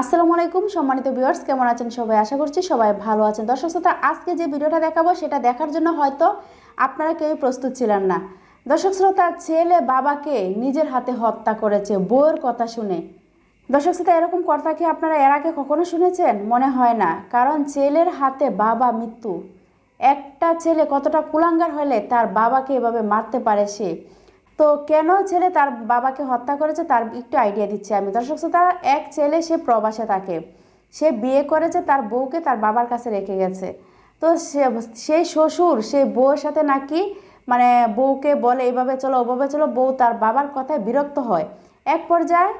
আসসালামু আলাইকুম, সম্মানিত ভিউয়ার্স কেমন আছেন সবাই? আশা করছি সবাই ভালো আছেন। দর্শক শ্রোতা, আজকে যে ভিডিওটা দেখাবো, সেটা দেখার জন্য হয়তো আপনারা কেউই প্রস্তুত ছিলেন না। দর্শক শ্রোতা, ছেলে বাবাকে নিজের হাতে হত্যা করেছে বউয়ের কথা শুনে। দর্শক শ্রোতা, এরকম কথা কি আপনারা এর আগে কখনো শুনেছেন? মনে হয় না, কারণ ছেলের হাতে বাবা মৃত্যু। একটা ছেলে কতটা কুলাঙ্গার হলে তার বাবাকে এভাবে মারতে পারে সে? তো কেন ছেলে তার বাবাকে হত্যা করেছে তার একটু আইডিয়া দিচ্ছি আমি। দর্শক শ্রোতা, এক ছেলে সে প্রবাসে থাকে। সে বিয়ে করেছে, তার বউকে তার বাবার কাছে রেখে গেছে। তো সে সেই শ্বশুর সেই বউয়ের সাথে নাকি মানে বউকে বলে, এইভাবে চলো, ওভাবে চলো। বউ তার বাবার কথায় বিরক্ত হয়। এক পর্যায়ে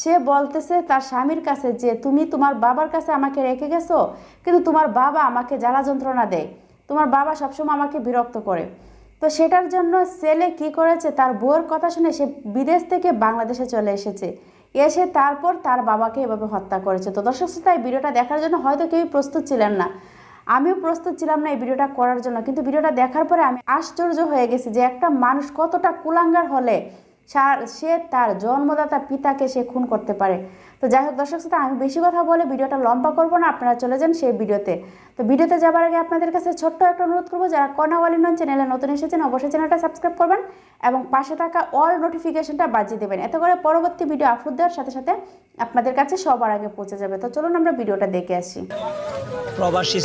সে বলতেছে, তার স্বামীর কাছে যে তুমি তোমার বাবার কাছে আমাকে রেখে গেছো, কিন্তু তোমার বাবা আমাকে জ্বালা যন্ত্রণা দেয়। তোমার বাবা সবসময় আমাকে বিরক্ত করে। তো সেটার জন্য ছেলে কি করেছে? তার বউয়ের কথা শুনে সে বিদেশ থেকে বাংলাদেশে চলে এসেছে। এসে তারপর তার বাবাকে এভাবে হত্যা করেছে। তো দর্শক শ্রোতা, এই ভিডিওটা দেখার জন্য হয়তো কেউই প্রস্তুত ছিলেন না। আমিও প্রস্তুত ছিলাম না এই ভিডিওটা করার জন্য। কিন্তু ভিডিওটা দেখার পরে আমি আশ্চর্য হয়ে গেছি যে একটা মানুষ কতটা কুলাঙ্গার হলে সা- তার জন্মদাতা পিতাকে সে খুন করতে পারে। তো যাই হোক দর্শক শ্রোতা, আমি বেশি কথা বলে ভিডিওটা লম্বা করব না, আপনারা চলে যান সেই ভিডিওতে। তো ভিডিওতে যাবার আগে আপনাদের কাছে ছোট্ট একটা অনুরোধ করব, যারা কর্নাওয়ালি নন, চ্যানেলে নতুন এসেছেন, অবশ্যই চ্যানেলটা সাবস্ক্রাইব করবেন এবং পাশে থাকা অল নোটিফিকেশনটা বাজিয়ে দেবেন। এতে করে পরবর্তী ভিডিও আপলোড দেওয়ার সাথে সাথে আপনাদের কাছে সবার আগে পৌঁছে যাবে। তো চলুন আমরা ভিডিওটা দেখে আসি। প্রবাসী